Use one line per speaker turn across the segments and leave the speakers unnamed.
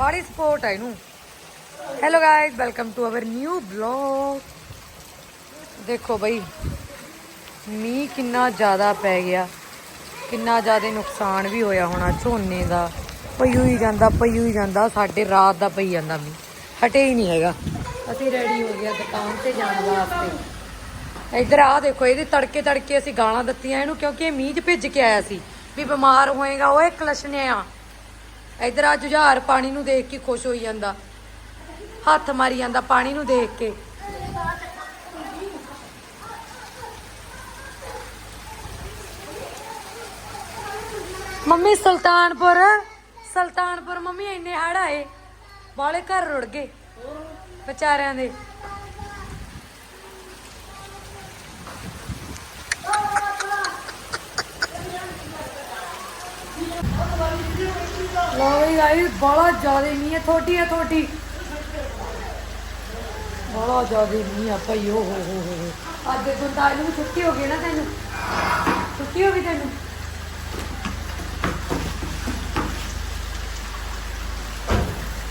ਬਾੜੀ ਸਪੋਰਟ ਹੈ ਇਹਨੂੰ। Hello guys welcome to our new blog ਦੇਖੋ ਬਈ, ਮੀਂਹ ਕਿੰਨਾ ਜ਼ਿਆਦਾ ਪੈ ਗਿਆ। ਕਿੰਨਾ ਜ਼ਿਆਦਾ ਨੁਕਸਾਨ ਵੀ ਹੋਇਆ ਹੋਣਾ ਝੋਨੇ ਦਾ। ਪਈ ਹੋਈ ਜਾਂਦਾ, ਪਈ ਹੋਈ ਜਾਂਦਾ, ਸਾਡੇ ਰਾਤ ਦਾ ਪਈ ਜਾਂਦਾ ਮੀਂਹ। ਹਟੇ ਹੀ ਨਹੀਂ ਹੈਗਾ। ਅਸੀਂ ਰੈਡੀ ਹੋ ਗਿਆ ਦੁਕਾਨ ਤੇ ਜਾਣ ਵਾਸਤੇ। ਇੱਧਰ ਆ ਦੇਖੋ, ਇਹਦੇ ਤੜਕੇ ਤੜਕੇ ਅਸੀਂ ਗਾਲਾਂ ਦਿੱਤੀਆਂ ਇਹਨੂੰ, ਕਿਉਂਕਿ ਇਹ ਮੀਂਹ 'ਚ ਭਿੱਜ ਕੇ ਆਇਆ ਸੀ। ਵੀ ਬਿਮਾਰ ਹੋਏਗਾ, ਓਏ ਕਲਸ਼ਨਿਆ। ਇੱਧਰ ਆ ਜੁਝਾਰ ਪਾਣੀ ਨੂੰ ਦੇਖ ਕੇ ਖੁਸ਼ ਹੋਈ ਜਾਂਦਾ। ਹੱਥ ਮਾਰੀ ਜਾਂਦਾ ਪਾਣੀ ਨੂੰ ਦੇਖ ਕੇ। ਮੰਮੀ ਸੁਲਤਾਨਪੁਰ ਸੁਲਤਾਨਪੁਰ ਮੰਮੀ ਇੰਨੇ ਹੜ ਆਏ ਬਾਲੇ ਘਰ ਰੁੜ ਗਏ ਵਿਚਾਰਿਆਂ ਦੇ। ਲਓ ਵੀ ਗਾਈ ਬੜਾ ਜ਼ਿਆਦਾ ਮੀਂਹ ਹੈ ਥੋੜੀ ਹੈ ਥੋੜੀ ਬੜਾ ਜ਼ਿਆਦਾ ਮੀਂਹ ਆ ਭਾਈ, ਓ ਹੋ ਹੋ ਹੋ ਅੱਜ ਦੇਖੋ ਤਾਂ ਨੂੰ ਛੁੱਟੀ ਹੋ ਗਈ ਨਾ ਤੈਨੂੰ? ਛੁੱਟੀ ਹੋ ਗਈ ਤੈਨੂੰ?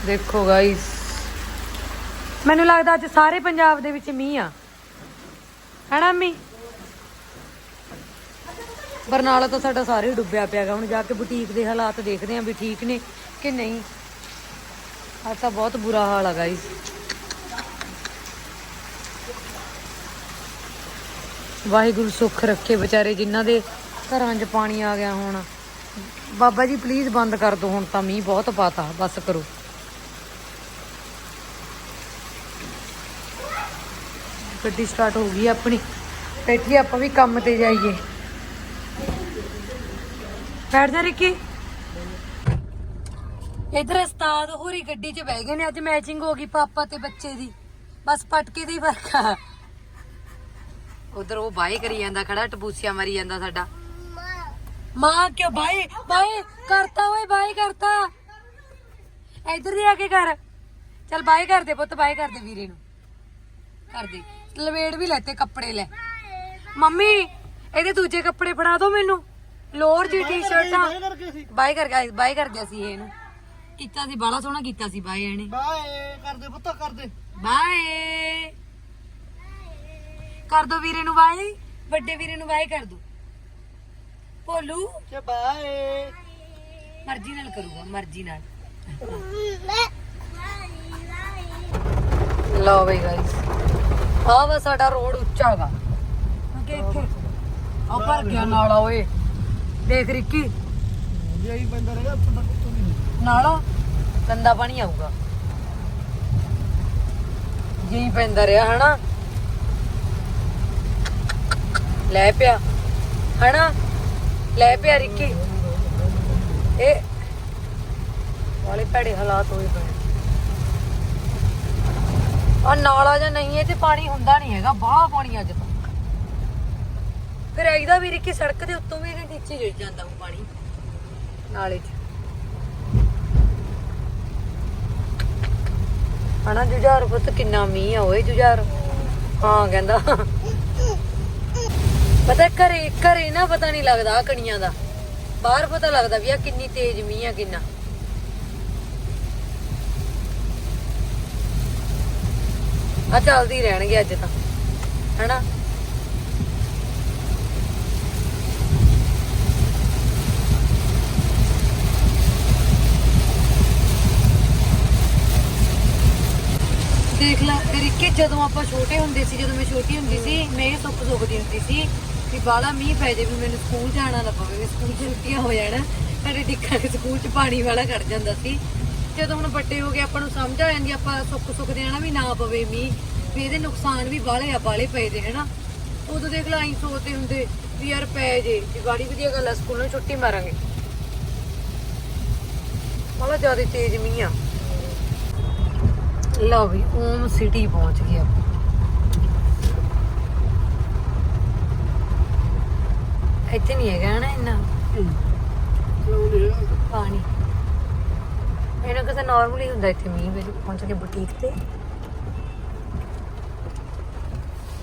ਦੇਖੋ ਗਾਇਸ ਮੈਨੂੰ ਲੱਗਦਾ ਅੱਜ ਸਾਰੇ ਪੰਜਾਬ ਦੇ ਵਿੱਚ ਮੀਂਹ ਆ। ਹੈਨਾ ਮੀ ਬਰਨਾਲਾ ਤਾਂ ਸਾਡਾ ਸਾਰੇ ਹੀ ਡੁੱਬਿਆ ਪਿਆਗਾ। ਹੁਣ ਜਾ ਕੇ ਬੁਟੀਕ ਦੇ ਹਾਲਾਤ ਦੇਖਦੇ ਆਂ ਵੀ ਠੀਕ ਨੇ ਕਿ ਨਹੀਂ। ਅੱਜ ਤਾਂ ਬਹੁਤ ਬੁਰਾ ਹਾਲ ਆ ਗਾਇਸ ਵਾਹਿਗੁਰੂ ਸੁੱਖ ਰੱਖੇ ਵਿਚਾਰੇ ਜਿਨ੍ਹਾਂ ਦੇ ਘਰਾਂ 'ਚ ਪਾਣੀ ਆ ਗਿਆ ਹੁਣ। ਬਾਬਾ ਜੀ ਪਲੀਜ਼ ਬੰਦ ਕਰ ਦਿਓ ਹੁਣ ਤਾਂ ਮੀਂਹ ਬਹੁਤ ਪਾਤਾ, ਬਸ ਕਰੋ। ਗੱਡੀ ਸਟਾਰਟ ਹੋ ਗਈ ਆਪਣੀ। ਬੈਠੀ ਆਪਾਂ ਵੀ ਕੰਮ ਤੇ ਜਾਈਏ। ਬੈਠ ਜਾ ਰਿੱਕੀ। ਇਧਰ ਉਸਤਾਦ ਹੋਰੀ ਗੱਡੀ 'ਚ ਬਹਿ ਗਏ ਨੇ, ਅੱਜ ਮੈਚਿੰਗ ਹੋ ਗਈ ਪਾਪਾ ਤੇ ਬੱਚੇ ਦੀ। ਬਸ ਪਟਕੇ ਦੀ ਫ਼ਰਕ ਉਧਰ ਉਹ ਬਾਈ ਕਰੀ ਜਾਂਦਾ ਖੜਾ, ਟਬੂਸੀਆ ਮਾਰੀ ਜਾਂਦਾ ਸਾਡਾ। ਮਾਂ ਕਿਉਂ ਬਾਈ ਬਾਈ ਕਰਤਾ ਓਏ ਬਾਈ ਕਰਤਾ। ਇਧਰ ਦੀ ਆ ਕੇ ਕਰ ਚੱਲ ਬਾਈ ਕਰ ਦੇ ਪੁੱਤ ਬਾਈ ਕਰ ਦੇ ਵੀਰੇ ਨੂੰ। ਕਰ ਦੇ ਲਵੇੜ ਵੀ ਲੈਤੇ ਕੱਪੜੇ ਲੈ। ਮੰਮੀ, ਇਹਦੇ ਦੂਜੇ ਕੱਪੜੇ ਫੜਾ ਦਿਓ ਮੈਨੂੰ। ਲੋਅਰ ਜੀ ਟੀ-ਸ਼ਰਟਾਂ। ਬਾਈ ਕਰ ਗਿਆ ਬਾਈ ਕਰ ਗਿਆ ਸੀ ਇਹ ਇਹਨੂੰ। ਕੀਤਾ ਸੀ ਬਾਲਾ ਸੋਹਣਾ ਕੀਤਾ ਸੀ ਬਾਈ ਇਹਨੇ।
ਬਾਏ ਕਰਦੇ ਪੁੱਤ ਕਰਦੇ।
ਬਾਏ। ਕਰ ਦੋ ਵੀਰੇ ਨੂੰ ਬਾਏ ਵੱਡੇ ਵੀਰੇ ਨੂੰ ਬਾਏ ਕਰ ਦੋ। ਭੋਲੂ
ਕਿ ਬਾਏ।
ਮਰਜ਼ੀ ਨਾਲ ਕਰੂਗਾ ਮਰਜ਼ੀ ਨਾਲ। ਲਓ ਬਈ ਗਾਇਸ ਆ ਵਾ ਸਾਡਾ ਰੋਡ ਉੱਚਾ ਹੈਗਾ ਕਿਉਂਕਿ ਇੱਥੇ। ਆ ਭਰ ਗਿਆ ਨਾਲਾ ਓਏ। ਦੇਖ ਰਿੱਕੀ।
ਯਹੀ ਬੰਦਾ ਰਹੇਗਾ ਤੁਹਾਡਾ ਕੁੱਤੋਂ ਨਹੀਂ
ਨਾਲਾ ਗੰਦਾ ਪਾਣੀ ਆਊਗਾ। ਜੀ ਪੈਂਦਾ ਰਿਹਾ, ਹਨਾ? ਲੈ ਪਿਆ, ਹਨਾ? ਲੈ ਪਿਆ ਰਿੱਕੀ। ਇਹ ਵਾਲੇ ਭੈੜੇ ਹਾਲਾਤ ਹੋਏ ਪਏ ਆ ਨਾਲਾ ਜਾਂ ਨਹੀਂ ਇਹ ਤੇ ਪਾਣੀ ਹੁੰਦਾ ਨਹੀਂ ਹੈਗਾ, ਬਾਹਲਾ ਪਾਣੀ ਅੱਜ ਤਾਂ। ਫਿਰ ਇਹਦਾ ਵੀ ਰਿੱਕੀ ਸੜਕ ਦੇ ਉੱਤੋਂ ਵੀ ਇਹਦੇ ਨੀਚੇ ਜੁੜ ਜਾਂਦਾ ਉਹ ਪਾਣੀ। ਨਾਲੇ 'ਚ ਹਨਾ ਜੁਝਾਰ ਪੁੱਤ, ਕਿੰਨਾ ਮੀਂਹ ਆ ਓਏ ਜੁਝਾਰ। ਹਾਂ, ਕਹਿੰਦਾ। ਪਤਾ ਘਰੇ ਘਰੇ ਨਾ ਪਤਾ ਨਹੀਂ ਲੱਗਦਾ ਆਹ ਕਣੀਆਂ ਦਾ। ਬਾਹਰ ਪਤਾ ਲੱਗਦਾ ਵੀ ਆ ਕਿੰਨੀ ਤੇਜ਼ ਮੀਂਹ ਆ, ਕਿੰਨਾ। ਆ ਚੱਲਦੀ ਰਹਿਣਗੇ ਅੱਜ ਤਾਂ। ਹਨਾ? ਦੇਖ ਜਦੋਂ ਆਪਾਂ ਛੋਟੇ ਹੁੰਦੇ ਸੀ, ਜਦੋਂ ਮੈਂ ਛੋਟੀ ਹੁੰਦੀ ਸੀ, ਮੈਂ ਇਹ ਸੁੱਖ ਸੁੱਖਦੀ ਹੁੰਦੀ ਸੀ ਵੀ ਬਾਲਾ ਮੀਂਹ ਪੈ ਜਾਵੇ, ਮੈਨੂੰ ਸਕੂਲ ਜਾਣਾ ਨਾ ਪਵੇ, ਵੀ ਸਕੂਲ ਚ ਛੁੱਟੀਆਂ ਹੋ ਜਾਣ ਸਾਡੇ ਡਿੱਕਾ ਦੇ ਸਕੂਲ ਚ ਪਾਣੀ ਵਾਲਾ ਕੱਢ ਜਾਂਦਾ ਸੀ। ਜਦੋਂ ਹੁਣ ਵੱਡੇ ਹੋ ਗਏ, ਆਪਾਂ ਨੂੰ ਸਮਝ ਆ ਜਾਂਦੀ ਆਪਾਂ ਸੁੱਖ ਸੁੱਖ ਦੇ ਵੀ ਨਾ ਪਵੇ ਮੀਂਹ, ਵੀ ਇਹਦੇ ਨੁਕਸਾਨ ਵੀ ਬਾਲੇ ਆ ਬਾਲੇ ਪਏ ਦੇ ਹਨਾ। ਉਦੋਂ ਦੇਖ ਲਾ ਅਸੀਂ ਸੋਚਦੇ ਹੁੰਦੇ ਵੀ ਯਾਰ ਪੈ ਜੇ, ਵੀ ਬੜੀ ਵਧੀਆ ਗੱਲ ਆ, ਸਕੂਲੋਂ ਛੁੱਟੀ ਮਾਰਾਂਗੇ। ਬਾਲਾ ਜ਼ਿਆਦਾ ਤੇਜ਼ ਮੀਂਹ ਆ। ਲਓ ਵੀ ਓਮ ਸਿਟੀ ਪਹੁੰਚ ਗਏ ਆਪਾਂ। ਇੱਥੇ ਨਹੀਂ ਹੈਗਾ ਨਾ ਇੰਨਾ। ਪਾਣੀ। ਇਹਨਾਂ ਕਿਸੇ ਨਾਰਮਲੀ ਹੁੰਦਾ ਇੱਥੇ ਮੀਂਹ ਵਿੱਚ, ਪਹੁੰਚ ਕੇ ਬੁਟੀਕ ਤੇ।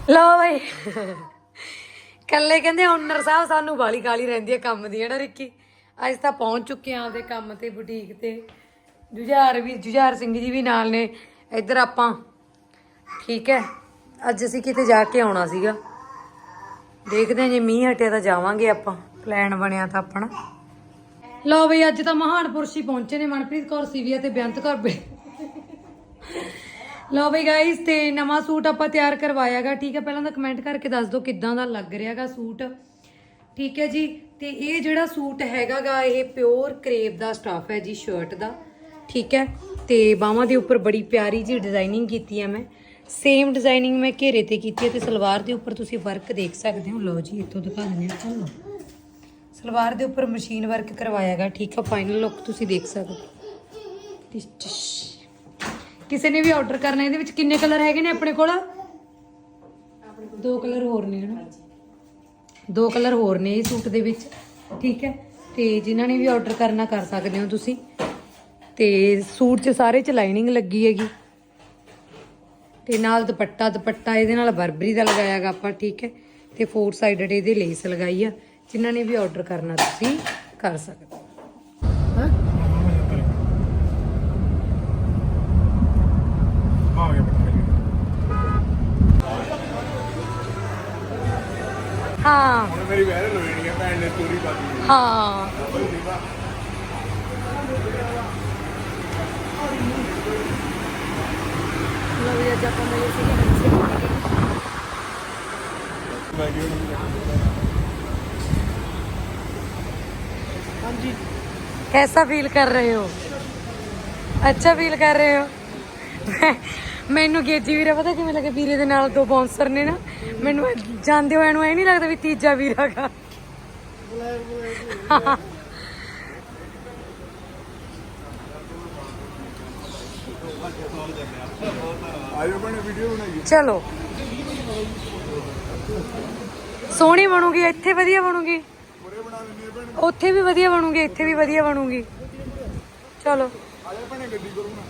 ਲਓ ਬਈ। ਕੱਲੇ ਕਹਿੰਦੇ ਓਨਰ ਸਾਹਿਬ ਸਾਨੂੰ ਬਾਲੀ ਕਾਲੀ ਰਹਿੰਦੀ ਹੈ ਕੰਮ ਦੀ ਹੈ ਰਿੱਕੀ। ਅੱਜ ਤਾਂ ਪਹੁੰਚ ਚੁੱਕੇ ਆਂ ਆਪਦੇ ਕੰਮ ਤੇ ਬੁਟੀਕ ਤੇ। ਜੁਝਾਰ ਵੀ, ਜੁਝਾਰ ਸਿੰਘ ਜੀ ਵੀ ਨਾਲ ਨੇ। ਇੱਧਰ ਆਪਾਂ। ਠੀਕ ਹੈ। ਅੱਜ ਅਸੀਂ ਕਿਤੇ ਜਾ ਕੇ ਆਉਣਾ ਸੀਗਾ। ਦੇਖਦੇ ਹਾਂ ਜੇ ਮੀਂਹ ਹਟਿਆ ਤਾਂ ਜਾਵਾਂਗੇ ਆਪਾਂ। ਪਲਾਨ ਬਣਿਆ ਤਾਂ ਆਪਣਾ। ਲਓ ਬਈ, ਅੱਜ ਤਾਂ ਮਹਾਨ ਪੁਰਸ਼ ਪਹੁੰਚੇ ਨੇ। ਮਨਪ੍ਰੀਤ ਕੌਰ ਸੀਵੀਆ ਤੇ ਬੇਅੰਤ ਕੌਰ ਬੇ ਲਓ ਬਈ ਗਾਇਸ ਤੇ ਨਵਾਂ ਸੂਟ ਆਪਾਂ ਤਿਆਰ ਕਰਵਾਇਆਗਾ। ਠੀਕ ਹੈ, ਪਹਿਲਾਂ ਤਾਂ ਕਮੈਂਟ ਕਰਕੇ ਦੱਸ ਦਿਓ ਕਿੱਦਾਂ ਦਾ ਲੱਗ ਰਿਹਾਗਾ ਸੂਟ। ਠੀਕ ਹੈ ਜੀ। ਤੇ ਇਹ ਜਿਹੜਾ ਸੂਟ ਹੈਗਾਗਾ, ਇਹ ਪਿਓਰ ਕਰੇਪ ਦਾ ਸਟਾਫ ਹੈ ਜੀ ਸ਼ਰਟ ਦਾ। ਠੀਕ ਹੈ। ਤੇ ਬਾਹਾਂ ਦੇ ਉੱਪਰ ਬੜੀ ਪਿਆਰੀ ਜੀ ਡਿਜ਼ਾਈਨਿੰਗ ਕੀਤੀ ਹੈ ਮੈਂ। ਸੇਮ ਡਿਜ਼ਾਈਨਿੰਗ ਮੈਂ ਘੇਰੇ ਤੇ ਕੀਤੀ ਹੈ ਤੇ ਸਲਵਾਰ ਦੇ ਉੱਪਰ ਤੁਸੀਂ ਵਰਕ ਦੇਖ ਸਕਦੇ ਹੋ। ਲਓ ਜੀ, ਇੱਥੋਂ ਦਿਖਾ ਦਿੰਦੇ ਹਾਂ ਤੁਹਾਨੂੰ। ਸਲਵਾਰ ਦੇ ਉੱਪਰ ਮਸ਼ੀਨ ਵਰਕ ਕਰਵਾਇਆਗਾ ਠੀਕ ਹੈ ਫਾਈਨਲ ਲੁੱਕ ਤੁਸੀਂ ਦੇਖ ਸਕਦੇ ਹੋ। ਕਿਸੇ ਨੇ ਵੀ ਆਰਡਰ ਕਰਨਾ, ਇਹਦੇ ਵਿੱਚ ਕਿੰਨੇ ਕਲਰ ਹੈਗੇ ਨੇ ਆਪਣੇ ਕੋਲ? ਦੋ ਕਲਰ ਹੋਰ ਨੇ, ਹਨਾ? ਦੋ ਕਲਰ ਹੋਰ ਨੇ ਇਹ ਸੂਟ ਦੇ ਵਿੱਚ, ਠੀਕ ਹੈ ਤੇ ਜਿਨ੍ਹਾਂ ਨੇ ਵੀ ਆਰਡਰ ਕਰਨਾ, ਕਰ ਸਕਦੇ ਹੋ ਤੁਸੀਂ। ਤੇ ਸੂਟ 'ਚ ਸਾਰੇ 'ਚ ਲਾਈਨਿੰਗ ਲੱਗੀ ਹੈਗੀ। ਤੇ ਨਾਲ ਦੁਪੱਟਾ ਦੁਪੱਟਾ ਇਹਦੇ ਨਾਲ ਬਰਬਰੀ ਦਾ ਲਗਾਇਆਗਾ ਆਪਾਂ ਠੀਕ ਹੈ? ਤੇ ਫੋਰ ਸਾਈਡਡ ਇਹਦੇ ਲੇਸ ਲਗਾਈ ਆ। ਜਿਨ੍ਹਾਂ ਨੇ ਵੀ ਆਰਡਰ ਕਰਨਾ ਤੁਸੀਂ ਕਰ ਸਕਦੇ ਹੋ।
ਆ ਗਿਆ
ਹਾਂ
ਮੇਰੀ ਵੈਰ ਲੋਣੀ ਹੈ ਭੈਣ ਨੇ ਸਟੋਰੀ ਪਾ ਦਿੱਤੀ
ਹਾਂ। कैसा ਫੀਲ ਕਰ ਰਹੇ ਹੋ? ਅੱਛਾ ਫੀਲ ਕਰ ਰਹੇ ਹੋ? ਮੈਨੂੰ ਗੇਜੀ ਵੀਰਾ ਪਤਾ ਕਿਵੇਂ ਲੱਗੇ? ਵੀਰੇ ਦੇ ਨਾਲ ਦੋ ਬਾਉਂਸਰ ਨੇ ਨਾ। ਮੈਨੂੰ ਜਾਂਦੇ ਹੋਇਆਂ ਨੂੰ ਐ ਨਹੀਂ ਲੱਗਦਾ ਵੀ ਤੀਜਾ ਵੀਰਾ
ਆਇਓ ਭੈਣੇ ਵੀਡੀਓ ਬਣਾਈਏ।
ਚਲੋ। ਸੋਹਣੀ ਬਣੂਗੀ ਇੱਥੇ ਵਧੀਆ ਬਣੂਗੀ।
ਪੂਰੇ ਬਣਾ ਦਿੰਦੇ ਭੈਣ।
ਉੱਥੇ ਵੀ ਵਧੀਆ ਬਣੂਗੀ ਇੱਥੇ ਵੀ ਵਧੀਆ ਬਣੂਗੀ। ਚਲੋ।
ਆਇਆ ਭੈਣੇ ਗੱਡੀ ਕਰੂੰ ਨਾ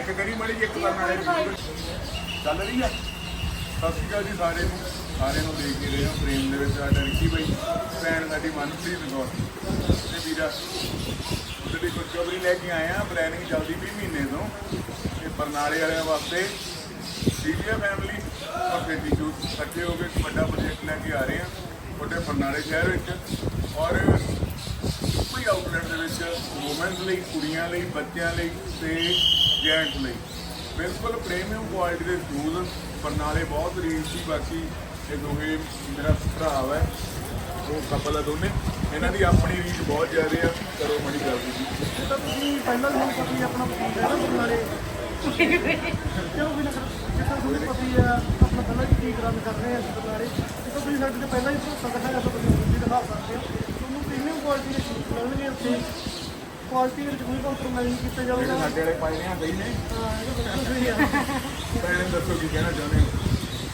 ਇੱਕ ਕਰੀ ਮੜੀ ਇੱਕ ਕਰਨ ਵਾਲੇ ਦੀ ਚੱਲ ਰਹੀ ਆ। ਸਤਿ ਸ਼੍ਰੀ ਅਕਾਲ ਜੀ ਸਾਰੇ ਨੂੰ। ਸਾਰਿਆਂ ਨੂੰ ਦੇਖ ਕੇ ਰਹੇ ਹੋ ਪ੍ਰੇਮ ਦੇ ਵਿੱਚ ਸਾਡਾ ਰਿੱਕੀ ਬਾਈ ਭੈਣ ਸਾਡੀ ਮਨਪ੍ਰੀਤ ਕੌਰ। ਤੇ ਵੀਰਾ ਉਹਦੇ ਲਈ ਖੁਸ਼ਖਬਰੀ ਲੈ ਕੇ ਆਏ ਆ ਪਲੈਨਿੰਗ ਚੱਲਦੀ 20 ਮਹੀਨੇ ਤੋਂ। ਤੇ ਬਰਨਾਲੇ ਵਾਲਿਆਂ ਵਾਸਤੇ ਸੀਡੀਆ ਫੈਮਿਲੀ ਔਰ ਬੇਟੀ ਜੂ ਇਕੱਠੇ ਹੋ ਕੇ ਇੱਕ ਵੱਡਾ ਪ੍ਰੋਜੈਕਟ ਲੈ ਕੇ ਆ ਰਹੇ ਹਾਂ ਵੱਡੇ ਬਰਨਾਲੇ ਸ਼ਹਿਰ ਵਿੱਚ। ਔਰ ਕੋਈ ਆਊਟਲੈਟ ਦੇ ਵਿੱਚ ਔਮਨਸ ਲਈ, ਕੁੜੀਆਂ ਲਈ, ਬੱਚਿਆਂ ਲਈ ਤੇ ਜੈਂਟਸ ਲਈ। ਬਿਲਕੁਲ ਪ੍ਰੀਮੀਅਮ ਕੁਆਲਿਟੀ ਦੇ ਸ਼ੂਜ਼ ਬਰਨਾਲੇ ਬਹੁਤ ਰੀਚ ਸੀ, ਬਾਕੀ ਇਹ ਦੋਵੇਂ ਮੇਰਾ ਭਰਾ ਹੈ, ਉਹ ਕਪਲ ਹੈ ਦੋਨੇ। ਇਹਨਾਂ ਦੀ ਆਪਣੀ ਰੀਚ ਬਹੁਤ ਜ਼ਿਆਦਾ ਆ, ਕਰੋ ਮੜੀ ਗੱਲ। ਜੀ
ਇਹ ਤਾਂ ਤੁਸੀਂ ਪਹਿਲਾਂ ਵੀ ਮੈਨੂੰ ਪਤਾ ਆਪਣਾ ਪਸੰਦ ਹੈ ਨਾ ਬਰਨਾਲੇ? ਕਿਉਂ ਵੀ ਨਾ ਜਿੱਦਾਂ ਤੁਹਾਨੂੰ ਪਤਾ ਆ ਆਪਣਾ ਪਹਿਲਾਂ ਵੀ ਠੀਕ ਕਰ ਰਹੇ ਆ ਅਸੀਂ ਬਰਨਾਲੇ ਜਿੱਦਾਂ ਤੁਸੀਂ ਸਾਡੇ ਤੇ ਪਹਿਲਾਂ ਹੀ ਭਰੋਸਾ ਦਿਖਾਇਆ ਤਾਂ ਤੁਸੀਂ ਵੀ ਦਿਖਾ ਸਕਦੇ ਹੋ ਤੁਹਾਨੂੰ ਪ੍ਰੀਮੀਅਮ ਕੁਆਲਿਟੀ ਦੇ ਸ਼ੂਜ਼ ਮਿਲਣਗੇ ਉੱਥੇ ਕੁਆਲਿਟੀ ਵਿੱਚ ਕੋਈ ਕੰਪਰੋਮਾਈਜ਼ ਕੀਤਾ ਜਾਵੇਗਾ
ਸਾਡੇ ਵਾਲੇ ਪਾਏ ਨੇ ਆ ਸਹੀ ਨੇ
ਹਾਂ ਇਹ ਤਾਂ ਬਿਲਕੁਲ ਸਹੀ ਆ
ਭੈਣੇ ਦੱਸੋ ਕੀ ਕਹਿਣਾ ਚਾਹੁੰਦੇ ਹੋ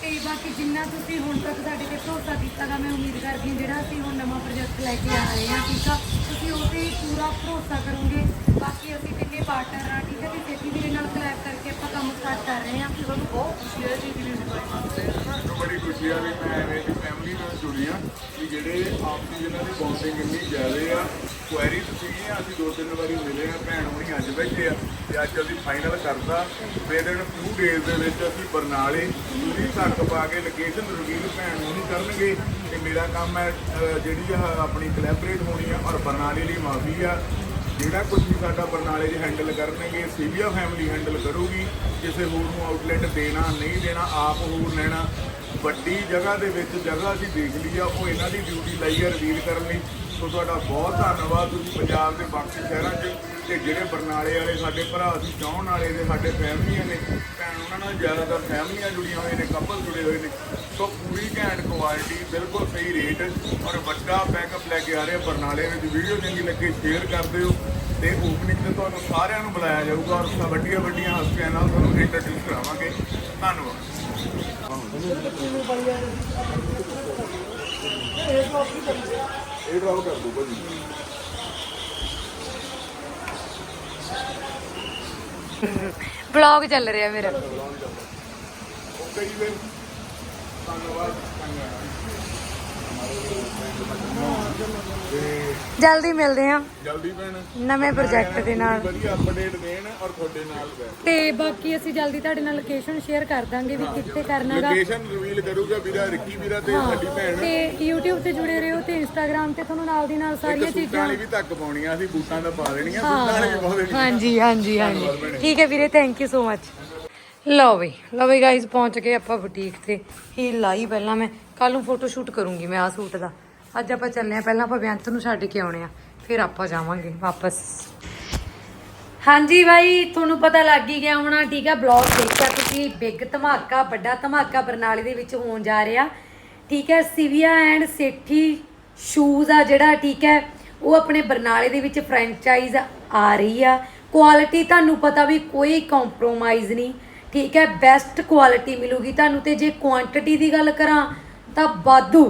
ਤੇ ਬਾਕੀ ਜਿੰਨਾ ਤੁਸੀਂ ਹੁਣ ਤੱਕ ਸਾਡੇ ਤੇ ਭਰੋਸਾ ਕੀਤਾ ਕੀਤਾਗਾ ਮੈਂ ਉਮੀਦ ਕਰਦੀ ਹਾਂ ਜਿਹੜਾ ਅਸੀਂ ਹੁਣ ਨਵਾਂ ਪ੍ਰੋਜੈਕਟ ਲੈ ਕੇ ਆ ਰਹੇ ਹਾਂ, ਠੀਕ ਆ? ਤੁਸੀਂ ਉਹ ਤੇ ਪੂਰਾ ਭਰੋਸਾ ਕਰੋਗੇ। ਬਾਕੀ ਅਸੀਂ ਤਿੰਨੇ ਪਾਰਟਨਰ ਤੇ ਛੇਤੀ ਵੀਰੇ ਨਾਲ ਕਲੈਬ ਕਰਕੇ ਆਪਾਂ ਕੰਮ ਸਟਾਰਟ ਕਰ ਰਹੇ ਹਾਂ।
ਸਾਨੂੰ ਬਹੁਤ ਖੁਸ਼ੀ ਹੈ ਜੀ ਜਿਹੜੀ ਅਸੀਂ
ਮੈਨੂੰ ਬੜੀ ਖੁਸ਼ੀ ਆ ਵੀ ਮੈਂ ਐਵੇਂ ਦੀ ਫੈਮਿਲੀ ਨਾਲ ਜੁੜੀ ਆ ਕਿ ਜਿਹੜੇ ਆਪਸੀ ਜਿਹਨਾਂ ਦੀ ਬੌਂਡਿੰਗ ਇੰਨੀ ਜ਼ਿਆਦਾ ਆ ਕੁਐਰੀ ਸੀਗੀਆਂ ਅਸੀਂ ਦੋ ਤਿੰਨ ਵਾਰੀ ਮਿਲੇ ਆ ਭੈਣ ਹੋਣੀ ਅੱਜ ਬੈਠੇ ਆ ਤੇ ਅੱਜ ਅਸੀਂ ਫਾਈਨਲ ਕਰਤਾ। ਵਿਦਨ ਟੂ ਡੇਜ਼ ਦੇ ਵਿੱਚ ਅਸੀਂ ਬਰਨਾਲੇ ਪੂਰੀ ਧੱਕ ਪਾ ਕੇ ਲੋਕੇਸ਼ਨ ਰਿਵੀਲ ਭੈਣ ਹੋਣੀ ਕਰਨਗੇ। ਤੇ ਮੇਰਾ ਕੰਮ ਹੈ ਜਿਹੜੀ ਆ ਆਪਣੀ ਕੋਲੈਬੋਰੇਟ ਹੋਣੀ ਆ ਔਰ ਬਰਨਾਲੇ ਲਈ ਮਾਫੀ ਆ। ਜਿਹੜਾ ਕੁਝ ਵੀ ਸਾਡਾ ਬਰਨਾਲੇ 'ਚ ਹੈਂਡਲ ਕਰਨਗੇ ਸੀਬੀਆ ਫੈਮਿਲੀ ਹੈਂਡਲ ਕਰੂਗੀ, ਕਿਸੇ ਹੋਰ ਨੂੰ ਆਊਟਲੈਟ ਦੇਣਾ, ਨਹੀਂ ਦੇਣਾ, ਆਪ ਹੋਰ ਲੈਣਾ। ਵੱਡੀ ਜਗ੍ਹਾ ਦੇ ਵਿੱਚ ਜਗ੍ਹਾ ਅਸੀਂ ਦੇਖ ਲਈ ਆ, ਉਹ ਇਹਨਾਂ ਦੀ ਡਿਊਟੀ ਲਈ ਆ ਰਿਵੀਲ ਕਰਨ ਲਈ। ਸੋ ਤੁਹਾਡਾ ਬਹੁਤ ਧੰਨਵਾਦ ਤੁਸੀਂ ਪੰਜਾਬ ਦੇ ਬਾਕੀ ਸ਼ਹਿਰਾਂ 'ਚ ਤੇ ਜਿਹੜੇ ਬਰਨਾਲੇ ਵਾਲੇ ਸਾਡੇ ਭਰਾ ਸੀ ਚਾਹਣ ਵਾਲੇ ਦੇ ਸਾਡੇ ਫੈਮਲੀਆਂ ਨੇ, ਭੈਣ ਉਹਨਾਂ ਨਾਲ ਜ਼ਿਆਦਾਤਰ ਫੈਮਲੀਆਂ ਜੁੜੀਆਂ ਹੋਈਆਂ ਨੇ ਕਪਲ ਜੁੜੇ ਹੋਏ ਨੇ। ਸੋ ਪੂਰੀ ਘੈਂਟ ਕੁਆਲਿਟੀ ਬਿਲਕੁਲ ਸਹੀ ਰੇਟ ਔਰ ਵੱਡਾ ਬੈਕਅਪ ਲੈ ਕੇ ਆ ਰਹੇ ਆ ਬਰਨਾਲੇ ਵਿੱਚ। ਵੀਡੀਓ ਚੰਗੀ ਲੱਗੇ ਸ਼ੇਅਰ ਕਰ ਦਿਓ। ਤੇ ਓਪਨਿੰਗ ਤੇ ਤੁਹਾਨੂੰ ਸਾਰਿਆਂ ਨੂੰ ਬੁਲਾਇਆ ਜਾਊਗਾ ਔਰ ਸਭ ਵੱਡੀਆਂ ਵੱਡੀਆਂ ਹਸਤੀਆਂ ਨਾਲ ਤੁਹਾਨੂੰ ਇੰਟਰੋਡਿਊਸ ਕਰਾਵਾਂਗੇ। ਧੰਨਵਾਦ। ਇਹ ਡਰਾਪ ਕਰ ਦੋ ਭਾਜੀ।
ਬਲੌਗ ਚੱਲ ਰਿਹਾ ਮੇਰਾ।
ਓਕੇ ਜੀ ਫਿਰ। ਧੰਨਵਾਦ। ਧੰਨਵਾਦ
ਜਲਦੀ ਮਿਲਦੇ ਆ
ਜਲਦੀ ਭੈਣ।
ਨਵੇਂ ਪ੍ਰੋਜੈਕਟ ਦੇ ਨਾਲ।
ਵਧੀਆ ਅਪਡੇਟ ਦੇਣ ਔਰ ਤੁਹਾਡੇ ਨਾਲ ਬੈਠ
ਤੇ ਬਾਕੀ ਅਸੀਂ ਜਲਦੀ ਤੁਹਾਡੇ ਨਾਲ ਲੋਕੇਸ਼ਨ ਸ਼ੇਅਰ ਕਰ ਦਾਂਗੇ ਵੀ ਕਿੱਥੇ ਕਰਨਾਗਾ
ਲੋਕੇਸ਼ਨ ਰਿਵੀਲ ਕਰੂਗਾ ਵੀਰਾ ਰਿੱਕੀ ਵੀਰਾ ਤੇ ਸਾਡੀ ਭੈਣ।
ਤੇ YouTube ਤੇ ਜੁੜੇ ਰਹੋ ਤੇ Instagram ਤੇ ਤੁਹਾਨੂੰ ਨਾਲ ਦੀ ਨਾਲ ਸਾਰੀਆਂ ਚੀਜ਼ਾਂ
ਵਾਲੀ ਵੀ ਤੱਕ ਪਾਉਣੀਆਂ ਅਸੀਂ ਬੂਟਾਂ ਦਾ ਪਾ ਦੇਣੀਆਂ ਸੂਟਾਂ ਵਾਲੀ ਵੀ ਪਾ ਦੇਣੀਆਂ।
ਹਾਂਜੀ ਹਾਂਜੀ ਹਾਂਜੀ। ਠੀਕ ਹੈ ਵੀਰੇ ਥੈਂਕ ਯੂ ਸੋ ਮਚ ਲਓ ਵੀ ਲਓ ਵੀ ਗਾਇਜ਼ ਪਹੁੰਚ ਗਏ ਆਪਾਂ ਬੁਟੀਕ ਤੇ। ਹੀ ਲਾਈ ਪਹਿਲਾਂ ਮੈਂ। ਕੱਲ ਨੂੰ ਫੋਟੋ ਸ਼ੂਟ ਕਰੂੰਗੀ ਮੈਂ ਆ ਸੂਟ ਦਾ। ਅੱਜ ਆਪਾਂ ਚੱਲੇ ਆ ਪਹਿਲਾਂ ਆਪਾਂ ਬੇਅੰਤ ਨੂੰ ਛੱਡ ਕੇ ਆਉਣੇ ਆ, ਫਿਰ ਆਪਾਂ ਜਾਵਾਂਗੇ ਵਾਪਸ। ਹਾਂਜੀ ਭਾਈ ਤੁਹਾਨੂੰ ਪਤਾ ਲੱਗ ਹੀ ਗਿਆ ਹੋਣਾ, ਠੀਕ ਹੈ ਬਲੌਗ ਦੇਖਿਆ ਤੁਸੀਂ ਬਿੱਗ ਧਮਾਕਾ, ਵੱਡਾ ਧਮਾਕਾ ਬਰਨਾਲੇ ਦੇ ਵਿੱਚ ਹੋਣ ਜਾ ਰਿਹਾ। ਠੀਕ ਹੈ, ਸਿਵੀਆ ਐਂਡ ਸੇਠੀ ਸ਼ੂਜ਼ ਆ ਜਿਹੜਾ, ਠੀਕ ਹੈ, ਉਹ ਆਪਣੇ ਬਰਨਾਲੇ ਦੇ ਵਿੱਚ ਫਰੈਂਚਾਈਜ਼ ਆ ਰਹੀ ਆ। ਕੁਆਲਿਟੀ ਤੁਹਾਨੂੰ ਪਤਾ ਵੀ ਕੋਈ ਕੰਪਰੋਮਾਈਜ਼ ਨਹੀਂ, ਠੀਕ ਹੈ ਬੈਸਟ ਕੁਆਲਿਟੀ ਮਿਲੂਗੀ ਤੁਹਾਨੂੰ ਤੇ ਜੇ ਕੁਆਂਟੀਟੀ ਦੀ ਗੱਲ ਕਰਾਂ ਤਾਂ ਵਾਧੂ।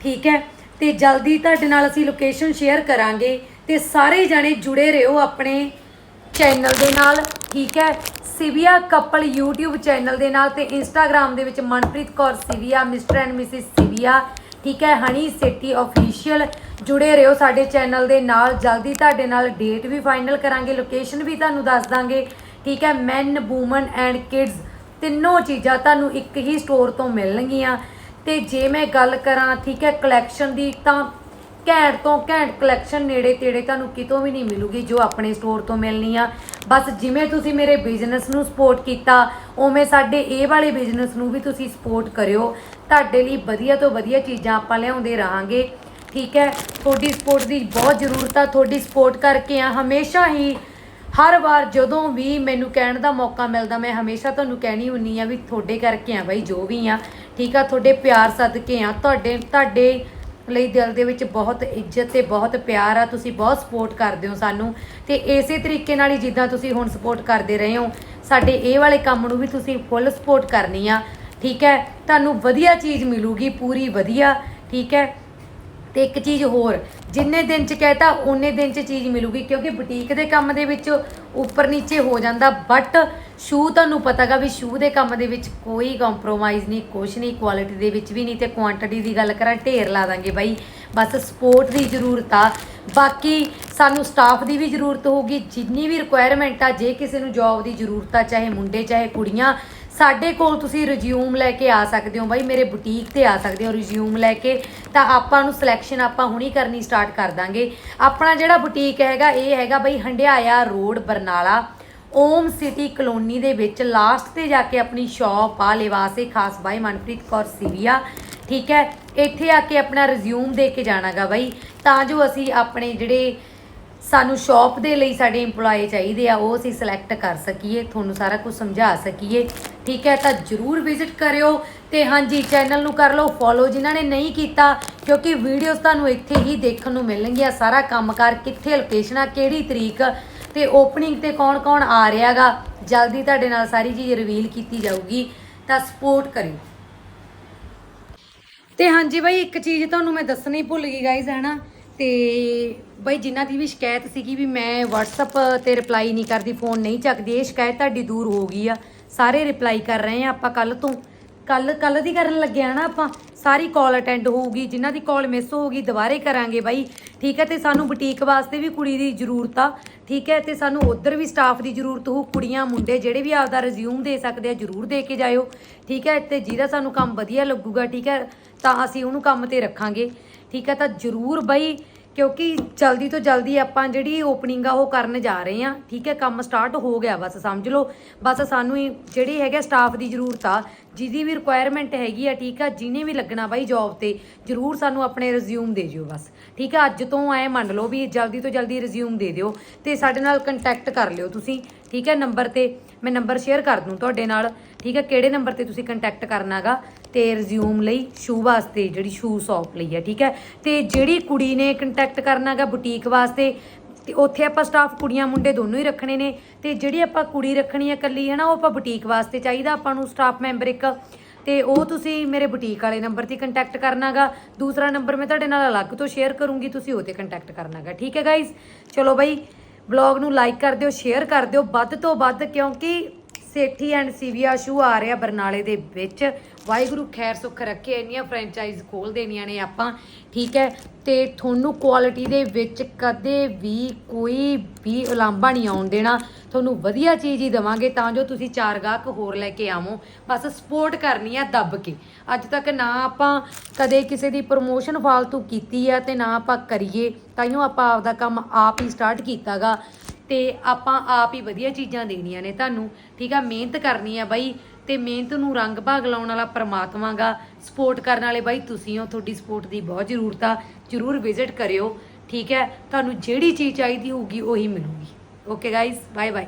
ਠੀਕ ਹੈ? ਤੇ ਜਲਦੀ ਤੁਹਾਡੇ ਨਾਲ ਅਸੀਂ ਲੋਕੇਸ਼ਨ ਸ਼ੇਅਰ ਕਰਾਂਗੇ ਤੇ ਸਾਰੇ ਜਣੇ ਜੁੜੇ ਰਹੋ ਆਪਣੇ ਚੈਨਲ ਦੇ ਨਾਲ। ਠੀਕ ਹੈ? ਸਿਵਿਆ ਕਪਲ YouTube ਚੈਨਲ ਦੇ ਨਾਲ ਤੇ Instagram ਦੇ ਵਿੱਚ Manpreet Kaur Sivia mister and Mrs Sivia. ਠੀਕ ਹੈ? ਹਨੀ ਸੇਟੀ ਅਫੀਸ਼ੀਅਲ ਜੁੜੇ ਰਹੋ ਸਾਡੇ ਚੈਨਲ ਦੇ ਨਾਲ। ਜਲਦੀ ਤੁਹਾਡੇ ਨਾਲ ਡੇਟ ਵੀ ਫਾਈਨਲ ਕਰਾਂਗੇ ਲੋਕੇਸ਼ਨ ਵੀ ਤੁਹਾਨੂੰ ਦੱਸ ਦਾਂਗੇ। ਠੀਕ ਹੈ? ਮੈਨ ਵੂਮਨ ਐਂਡ ਕਿਡਸ ਤਿੰਨੋਂ ਚੀਜ਼ਾਂ ਤੁਹਾਨੂੰ ਇੱਕ ਹੀ ਸਟੋਰ ਤੋਂ ਮਿਲਣਗੀਆਂ। ਤੇ ਜੇ ਮੈਂ ਗੱਲ ਕਰਾਂ, ਠੀਕ ਹੈ ਕਲੈਕਸ਼ਨ ਦੀ, ਤਾਂ ਘੈਂਟ ਤੋਂ ਘੈਂਟ ਕਲੈਕਸ਼ਨ ਨੇੜੇ ਤੇੜੇ ਤੁਹਾਨੂੰ ਕਿਤੋਂ ਵੀ ਨਹੀਂ ਮਿਲੂਗੀ ਜੋ ਆਪਣੇ ਸਟੋਰ ਤੋਂ ਮਿਲਣੀ ਆ। ਬਸ ਜਿਵੇਂ ਤੁਸੀਂ ਮੇਰੇ ਬਿਜ਼ਨਸ ਨੂੰ ਸਪੋਰਟ ਕੀਤਾ, ਉਵੇਂ ਸਾਡੇ ਇਹ ਵਾਲੇ ਬਿਜ਼ਨਸ ਨੂੰ ਵੀ ਤੁਸੀਂ ਸਪੋਰਟ ਕਰਿਓ। ਤੁਹਾਡੇ ਲਈ ਵਧੀਆ ਤੋਂ ਵਧੀਆ ਚੀਜ਼ਾਂ ਆਪਾਂ ਲਿਆਉਂਦੇ ਰਹਾਂਗੇ। ਠੀਕ ਹੈ, ਤੁਹਾਡੀ ਸਪੋਰਟ ਦੀ ਬਹੁਤ ਜ਼ਰੂਰਤ ਆ। ਤੁਹਾਡੀ ਸਪੋਰਟ ਕਰਕੇ ਆ, ਹਮੇਸ਼ਾ ਹੀ, ਹਰ ਵਾਰ ਜਦੋਂ ਵੀ ਮੈਨੂੰ ਕਹਿਣ ਦਾ ਮੌਕਾ ਮਿਲਦਾ, ਮੈਂ ਹਮੇਸ਼ਾ ਤੁਹਾਨੂੰ ਕਹਿਣੀ ਹੁੰਨੀ ਆ ਵੀ ਤੁਹਾਡੇ ਕਰਕੇ ਆ ਬਾਈ, ਜੋ ਵੀ ਆ। ਠੀਕ ਆ, ਤੁਹਾਡੇ ਪਿਆਰ ਸਦਕੇ ਆ। ਤੁਹਾਡੇ ਤੁਹਾਡੇ ਲਈ ਦਿਲ ਦੇ ਵਿੱਚ ਬਹੁਤ ਇੱਜ਼ਤ ਤੇ ਬਹੁਤ ਪਿਆਰ ਆ। ਤੁਸੀਂ ਬਹੁਤ ਸਪੋਰਟ ਕਰਦੇ ਹੋ ਸਾਨੂੰ। ਤੇ ਇਸੇ ਤਰੀਕੇ ਨਾਲ ਹੀ ਜਿੱਦਾਂ ਤੁਸੀਂ ਹੁਣ ਸਪੋਰਟ ਕਰਦੇ ਰਹੇ ਹੋ, ਸਾਡੇ ਇਹ ਵਾਲੇ ਕੰਮ ਨੂੰ ਵੀ ਤੁਸੀਂ ਫੁੱਲ ਸਪੋਰਟ ਕਰਨੀ ਆ। ਠੀਕ ਹੈ, ਤੁਹਾਨੂੰ ਵਧੀਆ ਚੀਜ਼ ਮਿਲੂਗੀ, ਪੂਰੀ ਵਧੀਆ। ਠੀਕ ਹੈ ਤੇ ਇੱਕ ਚੀਜ਼ ਹੋਰ, ਜਿੰਨੇ ਦਿਨ ਚ ਕਹਿਤਾ ਉਹਨੇ ਦਿਨ ਚ ਚੀਜ਼ ਮਿਲੂਗੀ, ਕਿਉਂਕਿ ਬੁਟੀਕ ਦੇ ਕੰਮ ਦੇ ਵਿੱਚ ਉੱਪਰ ਨੀਚੇ ਹੋ ਜਾਂਦਾ ਬਟ ਸ਼ੂ ਤੁਹਾਨੂੰ ਪਤਾਗਾ ਵੀ ਸ਼ੂ ਦੇ ਕੰਮ ਦੇ ਵਿੱਚ ਕੋਈ ਕੰਪਰੋਮਾਈਜ਼ ਨਹੀਂ, ਕੁਛ ਨਹੀਂ ਕੁਆਲਿਟੀ ਦੇ ਵਿੱਚ ਵੀ ਨਹੀਂ, ਤੇ ਕੁਆਂਟੀਟੀ ਦੀ ਗੱਲ ਕਰਾਂ, ਢੇਰ ਲਾ ਦਾਂਗੇ ਬਾਈ। ਬਸ ਸਪੋਰਟ ਦੀ ਜ਼ਰੂਰਤ ਆ। ਬਾਕੀ ਸਾਨੂੰ ਸਟਾਫ ਦੀ ਵੀ ਜ਼ਰੂਰਤ ਹੋਊਗੀ, ਜਿੰਨੀ ਵੀ ਰਿਕੁਆਇਰਮੈਂਟ ਆ, ਜੇ ਕਿਸੇ ਨੂੰ ਜੌਬ ਦੀ ਜ਼ਰੂਰਤ ਆ, ਚਾਹੇ ਮੁੰਡੇ, ਚਾਹੇ ਕੁੜੀਆਂ ਸਾਡੇ ਕੋਲ ਤੁਸੀਂ ਰਿਜ਼ਿਊਮ ਲੈ ਕੇ ਆ ਸਕਦੇ ਹੋ ਬਾਈ, ਮੇਰੇ ਬੁਟੀਕ ਤੇ ਆ ਸਕਦੇ ਹੋ ਰਿਜ਼ਿਊਮ ਲੈ ਕੇ। ਤਾਂ ਆਪਾਂ ਨੂੰ ਸਿਲੈਕਸ਼ਨ ਆਪਾਂ ਹੁਣੀ ਕਰਨੀ ਸਟਾਰਟ ਕਰ ਦਾਂਗੇ। ਆਪਣਾ ਜਿਹੜਾ ਬੁਟੀਕ ਹੈਗਾ, ਇਹ ਹੈਗਾ ਬਾਈ Handiaya road, Barnala. Om city colony ਦੇ ਵਿੱਚ ਲਾਸਟ ਤੇ ਜਾ ਕੇ ਆਪਣੀ ਸ਼ਾਪ ਆ ਲਿਵਾਸੇ ਖਾਸ ਬਾਈ ਮਨਪ੍ਰੀਤ ਕੌਰ ਸਿਵਿਆ। ਠੀਕ ਹੈ, ਇੱਥੇ ਆ ਕੇ ਆਪਣਾ ਰਿਜ਼ਿਊਮ ਦੇ ਕੇ ਜਾਣਾਗਾ ਬਾਈ। ਤਾਂ ਜੋ ਅਸੀਂ ਆਪਣੇ ਜਿਹੜੇ ਸਾਨੂੰ ਸ਼ਾਪ ਦੇ ਲਈ ਸਾਡੇ EMPLOYE ਚਾਹੀਦੇ ਆ, ਉਹ ਅਸੀਂ ਸਿਲੈਕਟ ਕਰ ਸਕੀਏ, ਤੁਹਾਨੂੰ ਸਾਰਾ ਕੁਝ ਸਮਝਾ ਸਕੀਏ। ਠੀਕ ਹੈ, ਤਾਂ ਜਰੂਰ ਵਿਜ਼ਿਟ ਕਰਿਓ ਤੇ ਹਾਂਜੀ ਚੈਨਲ ਨੂੰ ਕਰ ਲਓ ਫੋਲੋ ਜਿਨ੍ਹਾਂ ਨੇ ਨਹੀਂ ਕੀਤਾ, ਕਿਉਂਕਿ ਵੀਡੀਓਜ਼ ਤੁਹਾਨੂੰ ਇੱਥੇ ਹੀ ਦੇਖਣ ਨੂੰ ਮਿਲਣਗੀਆਂ। ਸਾਰਾ ਕੰਮਕਾਰ ਕਿੱਥੇ ਲੋਕੇਸ਼ਨਾਂ ਕਿਹੜੀ ਤਰੀਕ, ਤੇ ਓਪਨਿੰਗ ਤੇ ਕੌਣ-ਕੌਣ ਆ ਰਿਹਾਗਾ, ਜਲਦੀ ਤੁਹਾਡੇ ਨਾਲ ਸਾਰੀ ਚੀਜ਼ ਰਿਵੀਲ ਕੀਤੀ ਜਾਊਗੀ, ਤਾਂ ਸਪੋਰਟ ਕਰਿਓ। ਤੇ ਹਾਂਜੀ ਬਾਈ, ਇੱਕ ਚੀਜ਼ ਤੁਹਾਨੂੰ ਮੈਂ ਦੱਸਣੀ ਭੁੱਲ ਗਈ ਗਾਇਜ਼ ਹੈ ਨਾ? ਤੇ ਬਾਈ ਜਿਨ੍ਹਾਂ ਦੀ ਵੀ ਸ਼ਿਕਾਇਤ ਸੀਗੀ ਵੀ ਮੈਂ WhatsApp ਤੇ ਰਿਪਲਾਈ ਨਹੀਂ ਕਰਦੀ ਫੋਨ ਨਹੀਂ ਚੱਕਦੀ, ਇਹ ਸ਼ਿਕਾਇਤ ਤੁਹਾਡੀ ਦੂਰ ਹੋ ਗਈ ਆ। ਸਾਰੇ ਰਿਪਲਾਈ ਕਰ ਰਹੇ ਆ ਆਪਾਂ ਕੱਲ ਤੋਂ। ਕੱਲ ਕੱਲ ਦੀ ਕਰਨ ਲੱਗੇ ਆ ਨਾ ਆਪਾਂ। ਸਾਰੀ ਕਾਲ ਅਟੈਂਡ ਹੋਊਗੀ, ਜਿਨ੍ਹਾਂ ਦੀ ਕਾਲ ਮਿਸ ਹੋਊਗੀ, ਦੁਬਾਰੇ ਕਰਾਂਗੇ ਬਾਈ। ਠੀਕ ਹੈ ਤੇ ਸਾਨੂੰ ਬੁਟੀਕ ਵਾਸਤੇ ਵੀ ਕੁੜੀ ਦੀ ਜ਼ਰੂਰਤ ਆ। ਠੀਕ ਹੈ ਤੇ ਸਾਨੂੰ ਉਧਰ ਵੀ ਸਟਾਫ ਦੀ ਜ਼ਰੂਰਤ ਹੋ ਕੁੜੀਆਂ, ਮੁੰਡੇ ਜਿਹੜੇ ਵੀ ਆਪਦਾ ਰਿਜ਼ਿਊਮ ਦੇ ਸਕਦੇ ਆ, ਜ਼ਰੂਰ ਦੇ ਕੇ ਜਾਇਓ। ਠੀਕ ਹੈ ਤੇ ਜਿਹਦਾ ਸਾਨੂੰ ਕੰਮ ਵਧੀਆ ਲੱਗੂਗਾ, ਠੀਕ ਹੈ ਤਾਂ ਅਸੀਂ ਉਹਨੂੰ ਕੰਮ ਤੇ ਰੱਖਾਂਗੇ। ਠੀਕ ਹੈ ਤਾਂ ਜ਼ਰੂਰ ਬਾਈ ਕਿਉਂਕਿ ਜਲਦੀ ਤੋਂ ਜਲਦੀ ਆਪਾਂ ਜਿਹੜੀ ਓਪਨਿੰਗ ਆ ਉਹ ਕਰਨ ਜਾ ਰਹੇ ਆ ਠੀਕ ਹੈ, ਕੰਮ ਸਟਾਰਟ ਹੋ ਗਿਆ, ਬਸ ਸਮਝ ਲਓ। ਬਸ ਸਾਨੂੰ ਹੀ ਜਿਹੜੀ ਹੈਗਾ ਸਟਾਫ ਦੀ ਜ਼ਰੂਰਤ ਆ। ਜਿਹਦੀ ਵੀ ਰਿਕੁਆਇਰਮੈਂਟ ਹੈਗੀ ਆ, ਠੀਕ ਆ, ਜਿਹਨੇ ਵੀ ਲੱਗਣਾ ਬਾਈ ਜੌਬ ਤੇ, ਜ਼ਰੂਰ ਸਾਨੂੰ ਆਪਣੇ ਰਿਜ਼ਿਊਮ ਦੇ ਜਿਓ ਬਸ। ਠੀਕ ਆ, ਅੱਜ ਤੋਂ ਐ ਮੰਨ ਲਓ ਵੀ ਜਲਦੀ ਤੋਂ ਜਲਦੀ ਰਿਜ਼ਿਊਮ ਦੇ ਦਿਓ ਤੇ ਸਾਡੇ ਨਾਲ ਕੰਟੈਕਟ ਕਰ ਲਿਓ ਤੁਸੀਂ, ਠੀਕ ਹੈ ਨੰਬਰ ਤੇ ਮੈਂ ਨੰਬਰ ਸ਼ੇਅਰ ਕਰ ਦੂੰ ਤੁਹਾਡੇ ਨਾਲ, ਠੀਕ ਹੈ ਕਿਹੜੇ ਨੰਬਰ ਤੇ ਤੁਸੀਂ ਕੰਟੈਕਟ ਕਰਨਾਗਾ ਤੇ ਰਿਜ਼ਿਊਮ ਲਈ ਸ਼ੂ ਵਾਸਤੇ, ਜਿਹੜੀ ਸ਼ੂ ਸ਼ਾਪ ਲਈ ਹੈ ਠੀਕ ਹੈ ਤੇ ਜਿਹੜੀ ਕੁੜੀ ਨੇ ਕੰਟੈਕਟ ਕਰਨਾਗਾ ਬੁਟੀਕ ਵਾਸਤੇ ਤੇ ਉੱਥੇ ਆਪਾਂ ਸਟਾਫ ਕੁੜੀਆਂ ਮੁੰਡੇ ਦੋਨੋਂ ਹੀ ਰੱਖਣੇ ਨੇ ਤੇ ਜਿਹੜੀ ਆਪਾਂ ਕੁੜੀ ਰੱਖਣੀ ਹੈ ਇਕੱਲੀ, ਹੈ ਨਾ, ਉਹ ਆਪਾਂ ਬੁਟੀਕ ਵਾਸਤੇ ਚਾਹੀਦਾ, ਆਪਾਂ ਨੂੰ ਸਟਾਫ ਮੈਂਬਰ ਇੱਕ। ਤੇ ਉਹ ਤੁਸੀਂ ਮੇਰੇ ਬੁਟੀਕ ਵਾਲੇ ਨੰਬਰ ਤੇ ਕੰਟੈਕਟ ਕਰਨਾਗਾ। ਦੂਸਰਾ ਨੰਬਰ ਮੈਂ ਤੁਹਾਡੇ ਨਾਲ ਅਲੱਗ ਤੋਂ ਸ਼ੇਅਰ ਕਰੂੰਗੀ, ਤੁਸੀਂ ਉਹ ਤੇ ਕੰਟੈਕਟ ਕਰਨਾਗਾ। ਠੀਕ ਹੈ ਗਾਇਜ਼ ਚਲੋ ਬਾਈ ਬਲੌਗ ਨੂੰ ਲਾਈਕ ਕਰ ਦਿਓ ਸ਼ੇਅਰ ਕਰ ਦਿਓ ਵੱਧ ਤੋਂ ਵੱਧ, ਕਿਉਂਕਿ ਸੇਠੀ ਐਂਡ ਸੀਵੀਆ ਸ਼ੂ ਆ ਰਿਹਾ ਬਰਨਾਲੇ ਦੇ ਵਿੱਚ। ਵਾਹਿਗੁਰੂ ਖੈਰ ਸੁੱਖ ਰੱਖੇ, ਇੰਨੀਆਂ ਫਰੈਂਚਾਈਜ਼ ਖੋਲ ਦੇਣੀਆਂ ਨੇ ਆਪਾਂ, ਠੀਕ ਹੈ? ਤੇ ਤੁਹਾਨੂੰ ਕੁਆਲਿਟੀ ਦੇ ਵਿੱਚ ਕਦੇ ਵੀ ਕੋਈ ਵੀ ਉਲਾਂਭਾ ਨਹੀਂ ਆਉਣ ਦੇਣਾ। ਤੁਹਾਨੂੰ ਵਧੀਆ ਚੀਜ਼ ਹੀ ਦਵਾਂਗੇ, ਤਾਂ ਜੋ ਤੁਸੀਂ ਚਾਰ ਗਾਹਕ ਹੋਰ ਲੈ ਕੇ ਆਵੋ। ਬਸ ਸਪੋਰਟ ਕਰਨੀ ਆ ਦੱਬ ਕੇ। ਅੱਜ ਤੱਕ ਨਾ ਆਪਾਂ ਕਦੇ ਕਿਸੇ ਦੀ ਪ੍ਰੋਮੋਸ਼ਨ ਫਾਲਤੂ ਕੀਤੀ ਆ ਤੇ ਨਾ ਆਪਾਂ ਕਰੀਏ ਤਾਈਓ ਆਪਾਂ ਆਪਦਾ ਕੰਮ ਆਪ ਹੀ ਸਟਾਰਟ ਕੀਤਾਗਾ। ਤੇ ਆਪਾਂ ਆਪ ਹੀ ਵਧੀਆ ਚੀਜ਼ਾਂ ਦੇਣੀਆਂ ਨੇ ਤੁਹਾਨੂੰ। ਠੀਕ ਆ, ਮਿਹਨਤ ਕਰਨੀ ਆ ਬਾਈ ਤੇ ਮਿਹਨਤ ਨੂੰ ਰੰਗ ਭਾਗ ਲਾਉਣ ਵਾਲਾ ਪਰਮਾਤਮਾ ਗਾ। ਸਪੋਰਟ ਕਰਨ ਵਾਲੇ ਬਾਈ ਤੁਸੀਂ ਹੋ, ਤੁਹਾਡੀ ਸਪੋਰਟ ਦੀ ਬਹੁਤ ਜ਼ਰੂਰਤ ਆ। ਜਰੂਰ ਵਿਜ਼ਿਟ ਕਰਿਓ। ਠੀਕ ਹੈ, ਤੁਹਾਨੂੰ ਜਿਹੜੀ ਚੀਜ਼ ਚਾਹੀਦੀ ਹੋਊਗੀ ਉਹੀ ਮਿਲੂਗੀ। Okay guys bye bye